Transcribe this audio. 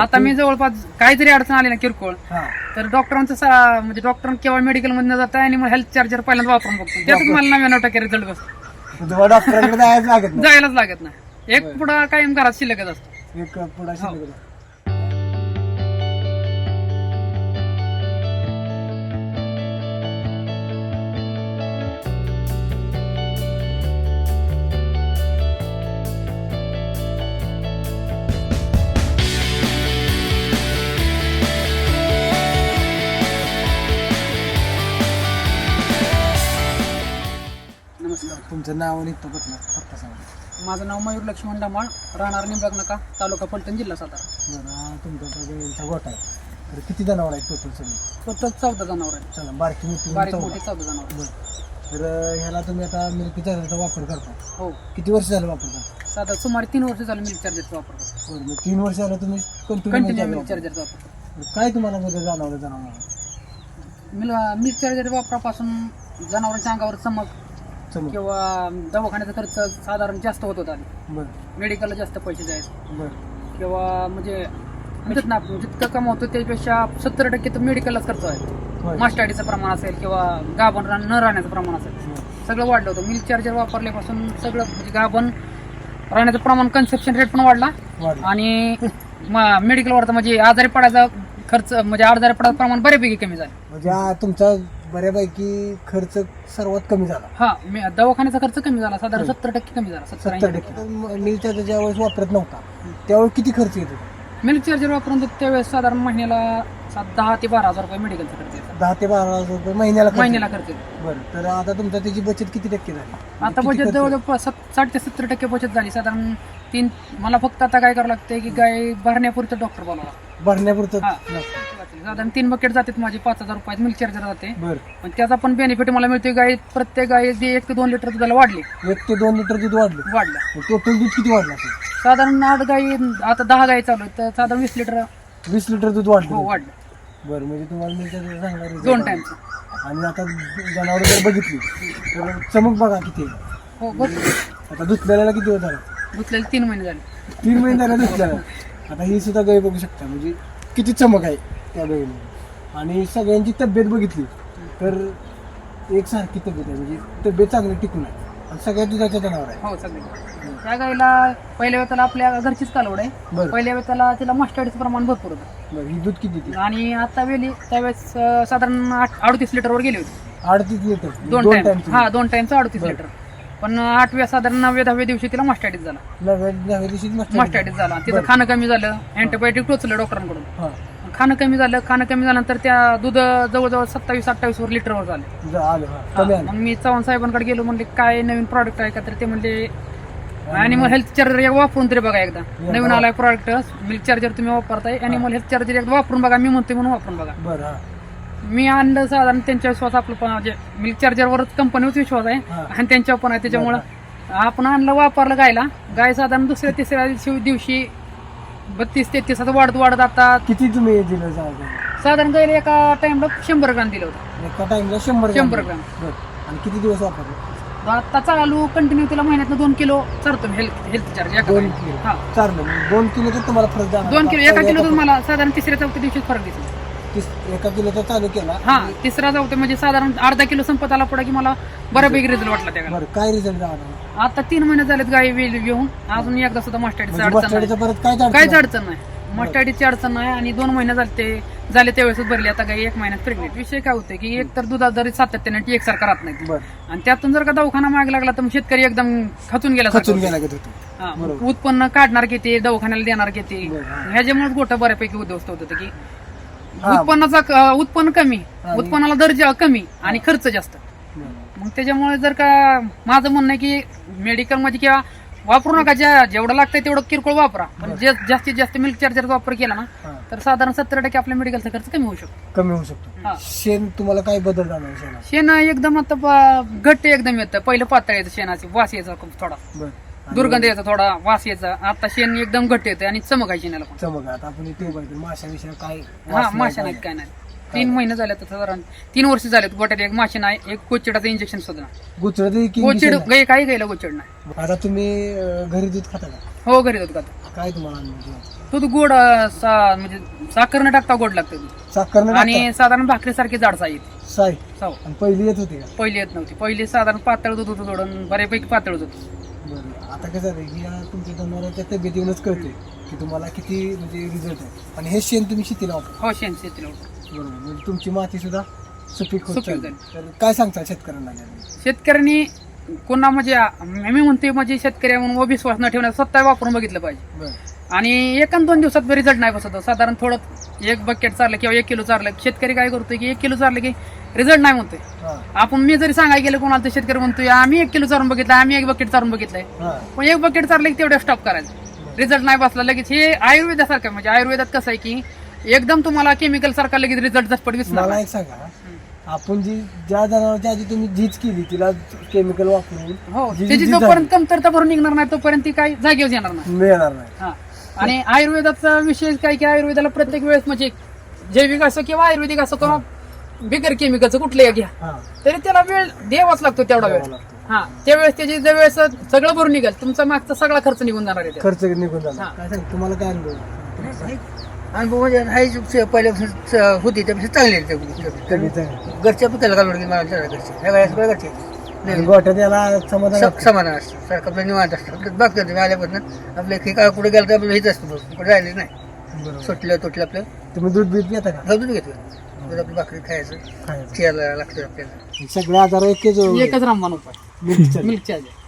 आता मी जवळपास काहीतरी अडचण आली ना किरकोळ हा. तर डॉक्टरांचं म्हणजे डॉक्टर किंवा मेडिकलमध्ये जाता आणि हेल्थ चार्जर पहिल्यांदा वापरून बघतो. त्यातच मला नव्याण्णव टक्के रिझल्ट बसतो डॉक्टरांकडे नाही. जायलाच लागत नाही. एक पुढं कायम घरात शिल्लकच असतो. एक पुढा शिल्लक तुमचं नाव आणि कुठलं फक्त सांगा. माझं नाव मयूर लक्ष्मण डामाळ राहणार निंबाग नका तालुका पलटण जिल्हा सातारा. बरं तुमचा गाईंचा गोठा आहे. तर किती जनावर आहेत टोटल सगळे? फक्त चौदा जनावर आहे चला बारकी मोठी बारीक. मोठी चौदा जनावर बरं. तर अं, ह्याला तुम्ही आता मिल्की चार्जरचा वापर करता. हो. किती वर्ष झालं वापर करता? साधा सुमारे तीन वर्ष झालं मिल्क चार्जरचा वापर करतो. बरं मग तीन वर्ष झालं तुम्ही कंटिन्यू कंटिन्यू मिल्क चार्जरचा वापर करतो. काय तुम्हाला बदल जाणवलं जनावर मिल मिल्क चार्जर वापरापासून जनावरांच्या अंगावर चमक किंवा दवाखान्याचा खर्च साधारण जास्त होत होता. आधी बरं. मेडिकलला जास्त पैसे जायचे बरं. किंवा म्हणजे म्हणतात ना आपण जितकं कमावतो त्यापेक्षा सत्तर टक्के तर मेडिकललाच खर्च आहे. होय. मास्टाडीचं प्रमाण असेल किंवा गाभण न राहण्याचं प्रमाण असेल. बरं. सगळं वाढलं होतं. मिल्क चार्जर वापरल्यापासून सगळं म्हणजे गाभण राहण्याचं प्रमाण कन्सेप्शन रेट पण वाढला. वाढलं. आणि मेडिकल वाढतं म्हणजे आजारी पडायचा खर्च म्हणजे आजारी पडायचं प्रमाण बऱ्यापैकी कमी झालं. म्हणजे हा तुमचा बऱ्यापैकी खर्च सर्वात कमी झाला. हा मे- दवाखान्याचा खर्च कमी झाला साधारण सत्तर टक्के कमी झाला सत्तर सत्तर टक्के. मिलच्या ज्या वेळेस वापरत नव्हता. त्यावेळेस किती खर्च येत मिल्क चार्जर वापरून तर त्यावेळेस साधारण महिन्याला सात दहा ते बारा हजार रुपये मेडिकलचा खर्च दहा ते बारा हजार रुपये महिन्याला खर्च महिन्याला खर्च येतो बरं तर आता तुमचा त्याची बचत किती टक्के झाली? आता किती बचत खर्च? जवळजवळ सत- साठ ते सत्तर टक्के बचत झाली. साधारण तीन मला फक्त आता काय करावं लागतंय की गाय भरण्यापुरतं डॉक्टर बोलावा भरण्यापुरतं हा. लागतं. साधारण तीन बकेट जातात माझे पाच हजार रुपयात मिल्क चार्जर जाते. बरं. पण त्याचा पण बेनिफिट मला मिळतोय गाय प्रत्येक गाय जी एक ते दोन लिटर दुधाला वाढली. एक ते दोन लिटर दूध वाढलं. वाढलं. टोटल दूध किती वाढलं असेल? साधारण आठ गाई आता दहा गाई चालू आहेत तर साधारण वीस लिटर वीस लिटर दूध हो वाढलं वाढलं. बरं म्हणजे तुम्हाला दूध चांगला result दोन आला. टाइमचं आणि आता जनावर जर बघितली तर चमक बघा किती आहे. हो बघ. आता धुतलेल्याला किती होत झाला? धुतलेले तीन महिने झाले. तीन महिने झाला धुतलेला आता ही सुद्धा गाय बघू शकता म्हणजे किती चमक आहे त्या गायीमध्ये आणि सगळ्यांची तब्येत बघितली तर एकसारखी तब्येत आहे म्हणजे तब्येत चांगली टिकून आहे. सगळ्या दुधाच्या जनावर आहे हो सगळे. त्या गाईला पहिल्या वेळेला आपल्या घरचीच कालवड आहे. बरं. पहिल्या वेळेला तिला मस्टर्डचं प्रमाण भरपूर होतं. बरं ही दूध किती देते आणि आता वेळी त्यावेळेस अं, साधारण आठ- अडतीस लिटरवर गेली होती. अडतीस लिटर दोन टाइम टाइम हा दोन टाइमचं अडतीस लिटर पण आठव्या साधारण नवव्या दहाव्या दिवशी तिला मस्टॅटिस झाला. नव्या मस्त झाला. तिचं. खाणं कमी झालं. अँटीबायोटिक टोचलं डॉक्टरांकडून. हा. खाणं कमी झालं खाणं कमी झाल्यानंतर त्या दूध जवळजवळ सत्तावीस अठ्ठावीस वर लिटरवर झालं. तुझं आलं हा कमी आलं. मग मी चव्हाण साहेबांकडे गेलो म्हणले काय नवीन प्रॉडक्ट आहे का? तर ते म्हणले अॅनिमल हेल्थ चार्जर एक वापरून तरी बघा एकदा. नवीन आलाय प्रॉडक्ट मिल्क चार्जर तुम्ही वापरताय. अॅनिमल हेल्थ चार्जर एकदा वापरून बघा मी म्हणते म्हणून वापरून बघा. बरं हा. मी आणलं साधारण त्यांच्या विश्वास आपलं पण म्हणजे मिल्क चार्जरवरच कंपनीवरच विश्वास आहे. आणि त्यांच्यावर पण आहे. त्याच्यामुळं आपण आणलं वापरलं गायला. गाय साधारण दुसऱ्या तिसऱ्या दिवशी दिवशी बत्तीस तेहतीस आता वाढत वाढत आता किती तुम्ही दिलं जायचं साधारण गायला एका टाइमला शंभर ग्राम दिलं होतं. एका टाइमला शंभर शंभर ग्राम. बरं. आणि किती दिवस वापरले? आता चालू कंटिन्यू तिला महिन्यात दोन किलो चालतो हेल्थ हेल्थ चार्ज एका दोन. किलो. हा. चारलं. दोन किलोचं तुम्हाला फरक जाणार दोन किलो एका किलो मला साधारण तिसऱ्या चौथ्या दिवशी फरक दिसला. तीस- एका किलोचा चालू केला. हा तिसरा चौथ्या म्हणजे साधारण अर्धा किलो संपत आला पुढे की मला बऱ्यापैकी रिझल्ट वाटला त्या. बरं काय रिझल्ट आता तीन महिने झालेत गाय वेल घेऊन अजून एकदा सुद्धा मास्टर्डीचं म्हणजे अडचण नाही. परत काय काहीच अडचण नाही. मस्टर्डीची अडचण नाही आणि दोन महिने झाले ते झाले त्यावेळेस भरली आता गाई एक महिन्यात प्रेग्नेंट विषय काय होते की एक तर दुधात जरी सातत्याने ती एकसारखा राहत नाही. बरं. आणि त्यातून जर का दवाखाना माग लागला तर मग शेतकरी एकदम खचून गेला खचून गेला का होतो हा, बरोबर. उत्पन्न काढणार किती दवाखान्याला देणार किती. ह्याच्यामुळे गोठा बऱ्यापैकी उद्ध्वस्त होत होतं की हा. उत्पन्नाचा क- उत्पन्न कमी आणि- उत्पन्नाला दर्जा कमी आणि खर्च जास्त. मग त्याच्यामुळे जर का माझं म्हणणं आहे की मेडिकलमध्ये किंवा वापरू नका ज्या जेवढं लागतंय तेवढं किरकोळ वापरा. पण जे जास्तीत जास्त मिल्क चार्जरचा वापर केला ना हा. तर साधारण सत्तर टक्के आपल्या मेडिकलचा खर्च कमी होऊ शकतो. कमी होऊ शकतो. हा. शेण तुम्हाला काय बदल जाणार शेणात? शेण एकदम आता ब- घट्ट एकदम येतं. पहिलं पातळ येतं शेणाची वास यायचा खूप थोडा. बरं. दुर्गंध यायचा थोडा वास यायचा आता शेण एकदम घट्ट येतं आणि चमक आहे शेणाला पण चमक आता आपण इथे माशा विषय काय हा वास नाही, माशा काय नाही. तीन महिने झाले तर साधारण. तीन वर्ष झालेत गोट्यात एक माशी नाही एक कोचिडाचं इंजेक्शन सुद्धा नाही. नाही. गुचळत की गोचिड गाई काही गायला गोचिड नाही. आता तुम्ही अं, घरी दूध खाता का? हो घरी जातो का काय तुम्हाला अनुभव येतो? दूध गोड अं, सा- म्हणजे साखर न टाकता गोड लागतं दूध. साखर आणि साधारण भाकरीसारखी जाडसा येते. साय हो. आणि पहिली येत होती का? पहिली येत नव्हती. पहिली साधारण पातळ दूध होतं थोडं बऱ्यापैकी पातळ होतं. आता कसं आहे की या तुमच्या जनावरांच्या तब्येतीवरूनच कळते की तुम्हाला किती म्हणजे रिझल्ट आहे. आणि हे शेण तुम्ही शेतीला वापरा. हो शेण शेतीला होतं. बरोबर. म्हणजे तुमची माती सुद्धा सुपीक होत सुपीक चालली. तर काय सांगता शेतकऱ्यांना? शेतकऱ्यांनी कोणा म्हणजे मी म्हणतोय म्हणजे शेतकरी म्हणून विश्वास न ठेवण्यास स्वतः वापरून बघितलं पाहिजे. बरं. आणि एक आणि दोन दिवसात रिझल्ट नाही बसत. साधारण थोडं एक बकेट चारलं किंवा एक किलो चारलं. शेतकरी काय करतोय की एक किलो चारलं की रिझल्ट नाही म्हणतोय. आपण मी जरी सांगायला गेलं कोणाला तर शेतकरी म्हणतोय आम्ही एक किलो चारून बघितलं आम्ही एक बकेट चारून बघितलंय. पण एक बकेट चारलं की तेवढं स्टॉप करायचं. रिझल्ट नाही बसला लगेच हे आयुर्वेदासारखं. म्हणजे आयुर्वेदात कसं आहे की एकदम तुम्हाला केमिकल सारखा लगेच रिझल्ट झटपट दिसणार मला. एक सांगा. आपण जी ज्या जनावरच्या आधी तुम्ही झीज केली तिला केमिकल वापरून हो जी- त्याची जी जोपर्यंत कमतरता भरून निघणार नाही तोपर्यंत ती काही जागेवर येणार नाही. मिळणार नाही. हा. आणि आयुर्वेदाचा विषय काय की आयुर्वेदाला प्रत्येक वेळेस म्हणजे जैविक असो किंवा आयुर्वेदिक असो किंवा बिगर केमिकलचं कुठलंही घ्या हां तरी त्याला वेळ द्यावाच लागतो तेवढा वेळ लागतो. हा त्यावेळेस त्याची ज्या वेळेस सगळं भरून निघेल तुमचा मागचा सगळा खर्च निघून जाणार आहे त्यात. खर्च निघून हां. काय सांग तुम्हाला काय अनुभव अनुभव म्हणजे हायच पहिल्यापासून च- होती त्यापेक्षा चांगली आहे तब्येत. तब्येत आहे. घरच्या पुत्याला घालून गेली मला जरा घरचे ह्या वेळेस सगळं घरचे आणि नाही, गोठ्यात याला समाधान स- असतं. समान असतं सारखं आपलं निवांत असतं आपलं बघतो तुम्ही आल्यापासून आपलं हे काय कुठे गेलं तर आपलं हेच असतं बघ. कुठे राहिले नाही बरोबर. सुटलं तुटलं आपलं तुम्ही दूध बीत पिता का घालून घेतो दूध आपली भाकरी खायचं खायचं. चियाला लागतं आपल्याला सगळे आजार एकच एकच रामबाण उपाय. Milk charger